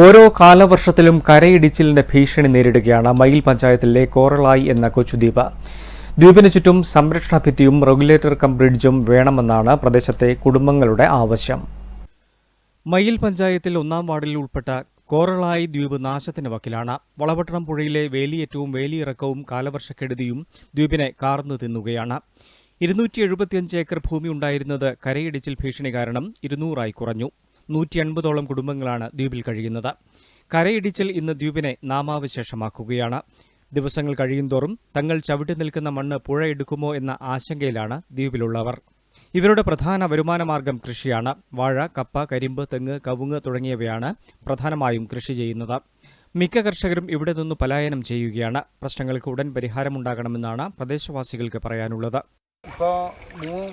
ഓരോ കാലവർഷത്തിലും കരയിടിച്ചിലിന്റെ ഭീഷണി നേരിടുകയാണ് മയിൽ പഞ്ചായത്തിലെ കോറളായി എന്ന കൊച്ചുദ്വീപ് ദ്വീപിന് ചുറ്റും സംരക്ഷണ ഭിത്തിയും റെഗുലേറ്റർ കം ബ്രിഡ്ജും വേണമെന്നാണ് പ്രദേശത്തെ കുടുംബങ്ങളുടെ ആവശ്യം. മയിൽ പഞ്ചായത്തിൽ ഒന്നാം വാർഡിൽ ഉൾപ്പെട്ട കോറളായി ദ്വീപ് നാശത്തിന് വക്കിലാണ്. വളപട്ടണം പുഴയിലെ വേലിയേറ്റവും വേലിയിറക്കവും കാലവർഷക്കെടുതിയും ദ്വീപിനെ കാർന്നു തിന്നുകയാണ്. ഇരുന്നൂറ്റി ഏക്കർ ഭൂമി ഉണ്ടായിരുന്നത് കരയിടിച്ചിൽ ഭീഷണി കാരണം ഇരുന്നൂറായി കുറഞ്ഞു. നൂറ്റി അൻപതോളം കുടുംബങ്ങളാണ് ദ്വീപിൽ കഴിയുന്നത്. കരയിടിച്ചിൽ ഇന്ന് ദ്വീപിനെ നാമാവശേഷമാക്കുകയാണ്. ദിവസങ്ങൾ കഴിയുന്തോറും തങ്ങൾ ചവിട്ടി നിൽക്കുന്ന മണ്ണ് പുഴ എടുക്കുമോ എന്ന ആശങ്കയിലാണ് ദ്വീപിലുള്ളവർ. ഇവരുടെ പ്രധാന വരുമാനമാർഗം കൃഷിയാണ്. വാഴ കപ്പ കരിമ്പ് തെങ്ങ് കവുങ്ങ് തുടങ്ങിയവയാണ് പ്രധാനമായും കൃഷി ചെയ്യുന്നത്. മിക്ക കർഷകരും ഇവിടെ നിന്ന് പലായനം ചെയ്യുകയാണ്. പ്രശ്നങ്ങൾക്ക് ഉടൻ പരിഹാരമുണ്ടാകണമെന്നാണ് പ്രദേശവാസികൾക്ക് പറയാനുള്ളത്. ഇപ്പോൾ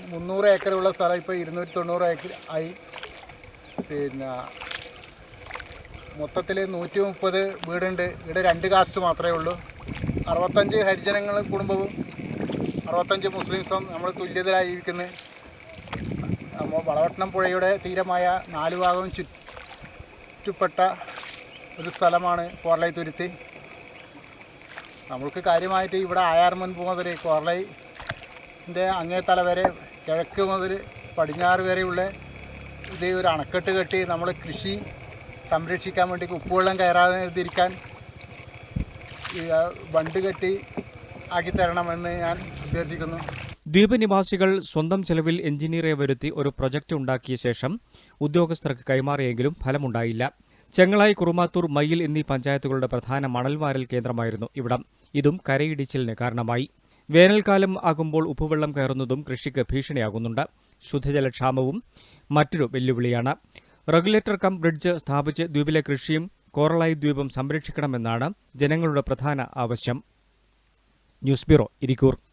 മുന്നൂറ് ഏക്കറുള്ള സ്ഥലം ഇപ്പോൾ ഇരുന്നൂറ്റി തൊണ്ണൂറ് ഏക്കർ ആയി പിന്നെ മൊത്തത്തിൽ നൂറ്റി മുപ്പത് വീടുണ്ട്. ഇവിടെ രണ്ട് കാസ്റ്റ് മാത്രമേ ഉള്ളൂ. അറുപത്തഞ്ച് ഹരിജനങ്ങൾ കുടുംബവും അറുപത്തഞ്ച് മുസ്ലിംസും നമ്മൾ തുല്യതരായി ജീവിക്കുന്നത് നമ്മൾ വളവട്ടണം പുഴയുടെ തീരമായ നാല് ഭാഗവും ചുറ്റുപ്പെട്ട ഒരു സ്ഥലമാണ് കോർലൈ തുരുത്തി. നമ്മൾക്ക് കാര്യമായിട്ട് ഇവിടെ ആയാർ മുൻപ് മുതൽ കോർലൈന്റെ അങ്ങേത്തല അങ്ങേ തല വരെ കിഴക്ക് മുതൽ പടിഞ്ഞാറ് വരെയുള്ള ഇത് ഒരു അണക്കെട്ട് കെട്ടി നമ്മൾ കൃഷി സംരക്ഷിക്കാൻ വേണ്ടി ഉപ്പുവെള്ളം കയറാതിരിക്കാൻ ബണ്ട് കെട്ടി ആക്കി തരണമെന്ന് ഞാൻ അഭ്യർത്ഥിക്കുന്നു. ദ്വീപ് നിവാസികൾ സ്വന്തം ചെലവിൽ എഞ്ചിനീയറെ വരുത്തി ഒരു പ്രൊജക്ട് ഉണ്ടാക്കിയ ശേഷം ഉദ്യോഗസ്ഥർക്ക് കൈമാറിയെങ്കിലും ഫലമുണ്ടായില്ല. ചെങ്ങളായി കുറുമാത്തൂർ മയ്യിൽ എന്നീ പഞ്ചായത്തുകളുടെ പ്രധാന മണൽവാരൽ കേന്ദ്രമായിരുന്നു ഇവിടം. ഇതും കരയിടിച്ചിലിന് കാരണമായി. വേനൽക്കാലം ആകുമ്പോൾ ഉപ്പുവെള്ളം കയറുന്നതും കൃഷിക്ക് ഭീഷണിയാകുന്നുണ്ട്. ശുദ്ധജലക്ഷാമവും മറ്റൊരു വെല്ലുവിളിയാണ്. റെഗുലേറ്റർ കം ബ്രിഡ്ജ് സ്ഥാപിച്ച് ദ്വീപിലെ കൃഷിയും കോറളായി ദ്വീപും സംരക്ഷിക്കണമെന്നാണ് ജനങ്ങളുടെ പ്രധാന ആവശ്യം. News bureau Irikkur.